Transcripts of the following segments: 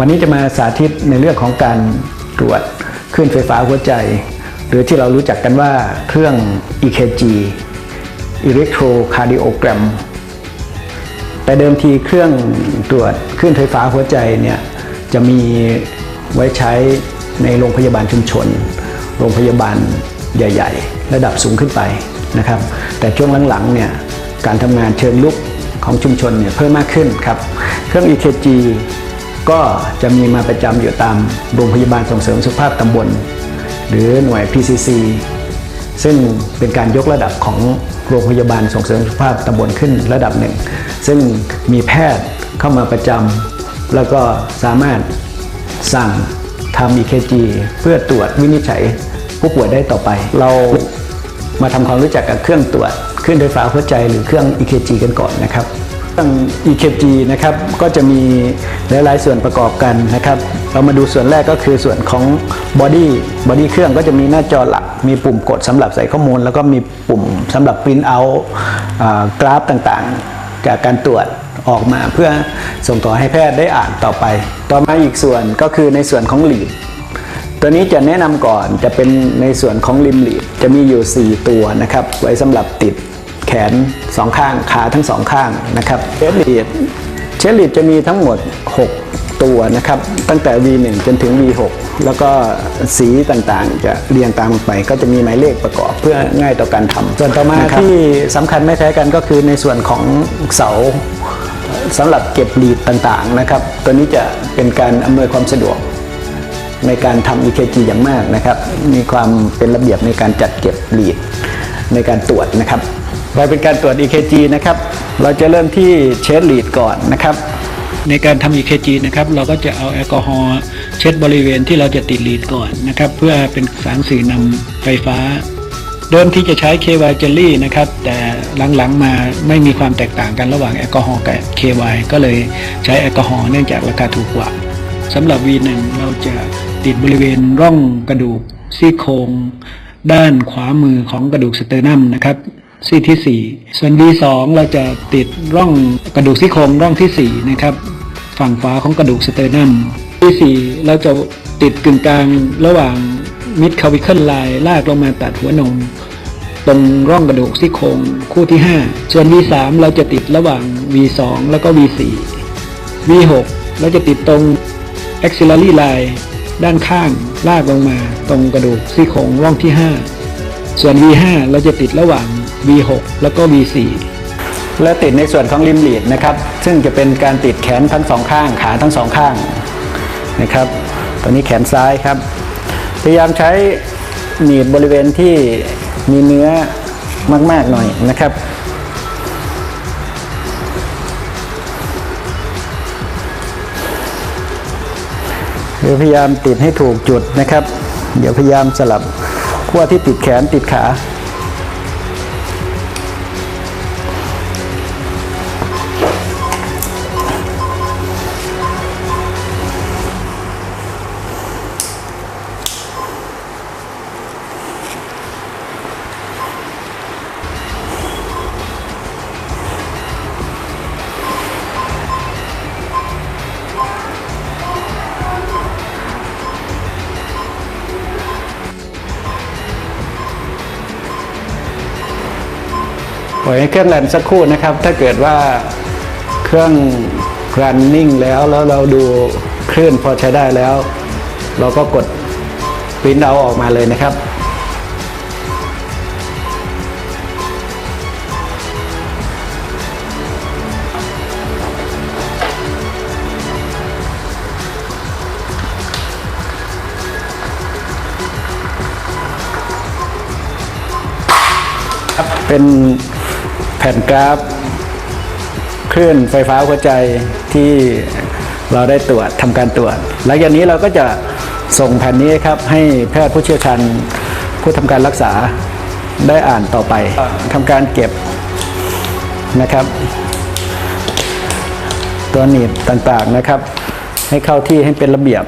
วันนี้จะมาสาธิตในเรื่องของการตรวจคลื่นไฟฟ้าหัวใจ หรือที่เรารู้จักกันว่าเครื่อง EKG Electrocardiogram แต่เดิมทีเครื่องตรวจคลื่นไฟฟ้าหัวใจเนี่ยจะมีไว้ใช้ในโรงพยาบาลชุมชน โรงพยาบาลใหญ่ ๆ ระดับสูงขึ้นไปนะครับ แต่ช่วงหลังๆเนี่ยการทำงานเชิงลุกของชุมชนเนี่ยเพิ่มมากขึ้นครับ เครื่อง EKG ก็จะมีมาประจำอยู่ตามโรงพยาบาลส่งเสริมสุขภาพตำบล หรือหน่วย PCC ซึ่งเป็นการยกระดับของโรงพยาบาลส่งเสริมสุขภาพตำบลขึ้นระดับหนึ่ง ซึ่งมีแพทย์เข้ามาประจำแล้วก็สามารถสั่งทำ EKG เพื่อตรวจวินิจฉัยผู้ป่วยได้ต่อไป เรามาทำความรู้จักกับเครื่องตรวจเคลื่นไฟฟ้าหัวใจหรือเครื่อง EKG กันก่อนนะครับ รื่อง EKG นะครับก็จะมีหลาย ๆ ส่วนประกอบกันนะครับเรามาดูส่วนแรกก็คือส่วนของบอดี้บอดี้เครื่องก็จะมีหน้าจอหลัก มีปุ่มกดสำหรับใส่ข้อมูล แล้วก็มีปุ่มสำหรับปริ้นเอากราฟต่างๆ จากการตรวจออกมาเพื่อส่งต่อให้แพทย์ได้อ่านต่อไป ต่อมาอีกส่วนก็คือในส่วนของหลีดตัวนี้จะแนะนำก่อนจะเป็นในส่วนของริมหลีดจะมีอยู่ 4 ตัวนะครับ ไว้สำหรับติด แขนสองข้างขาทั้งสองข้างนะครับเชสลีดเชสลีดจะมีทั้งหมด 6 ตัวนะครับ ตั้งแต่ V1 จนถึง V6 แล้วก็สีต่างๆ จะเรียงตามไป ก็จะมีหมายเลขประกอบเพื่อง่ายต่อการทำส่วนต่อมาที่สำคัญไม่แพ้กันก็คือในส่วนของเสาสำหรับเก็บลีดต่างๆนะครับ ตัวนี้จะเป็นการอำนวยความสะดวกในการทำ EKG อย่างมากนะครับ มีความเป็นระเบียบในการจัดเก็บลีด ในการตรวจนะครับเราเป็นการตรวจ EKG นะครับ เราจะเริ่มที่เช็ดลีดก่อนนะครับ ในการทำ EKG นะครับ เราก็จะเอาแอลกอฮอล์เช็ดบริเวณที่เราจะติดลีดก่อนนะครับ เพื่อเป็นสารสื่อนำไฟฟ้า เดิมที่จะใช้ KY Jelly นะครับ แต่หลังๆมาไม่มีความแตกต่างกันระหว่างแอลกอฮอล์กับ KY ก็เลยใช้แอลกอฮอล์เนื่องจากราคาถูกกว่าสำหรับ V1 เราจะติดบริเวณร่องกระดูกซี่โครง ด้านขวามือของกระดูกสเตอร์นัมนะครับซี่ที่ 4 ส่วน V2 เราจะติดร่องกระดูกซี่โครงร่องทีสี่ 4 นะครับ ฝั่งขวาของกระดูกสเตอร์นัมที่ 4 เราจะติดกึ่งกลางระหว่างมิดคาวิเคิลไลน์ลากลงมาตัดหัวนม ตรงร่องกระดูกซี่โครงคู่ที่ 5 ส่วน V3 เราจะติดระหว่าง V2 แล้วก็ V4 V6 เราจะติดตรง axillary line ด้านข้างลากลงมาตรงกระดูกซี่โครงร่องที่ 5 ส่วน V5 เราจะติดระหว่าง V6 แล้วก็ V4 และติดในส่วนของริมลีดนะครับ ซึ่งจะเป็นการติดแขนทั้งสองข้างขาทั้งสองข้างนะครับตัวนี้แขนซ้ายครับ พยายามใช้หนีบบริเวณที่มีเนื้อมาก ๆ หน่อยนะครับ ดี๋ยวพยายามติดให้ถูกจุดนะครับ เดี๋ยวพยายามสลับขั้วที่ติดแขนติดขา ล่อยให้เครื่องรันสักครู่นะครับ ถ้าเกิดว่าเครื่องรันนิ่งแล้วแล้วเราดูคลื่นพอใช้ได้แล้ว เราก็กดปริ้นเอาออกมาเลยนะครับเป็น แผ่นกราฟคลื่นไฟฟ้าหัวใจที่เราได้ตรวจทำการตรวจ หลังจากนี้เราก็จะส่งแผ่นนี้ครับให้แพทย์ผู้เชี่ยวชาญผู้ทำการรักษาได้อ่านต่อไปทำการเก็บนะครับ ตัวหนีบต่างๆนะครับ ให้เข้าที่ให้เป็นระเบียบ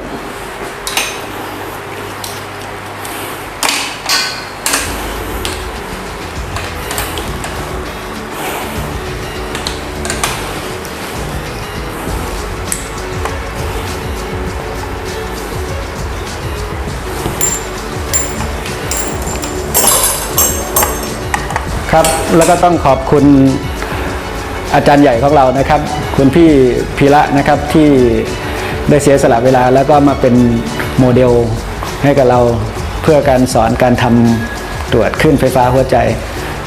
ครับ แล้วก็ต้องขอบคุณอาจารย์ใหญ่ของเรานะครับ คุณพี่พีระนะครับที่ได้เสียสละเวลา แล้วก็มาเป็นโมเดลให้กับเราเพื่อการสอนการทำตรวจขึ้นไฟฟ้าหัวใจ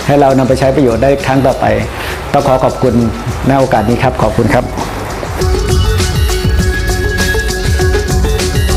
ให้เรานำไปใช้ประโยชน์ได้ครั้งต่อไป ต้องขอขอบคุณในโอกาสนี้ครับ ขอบคุณครับ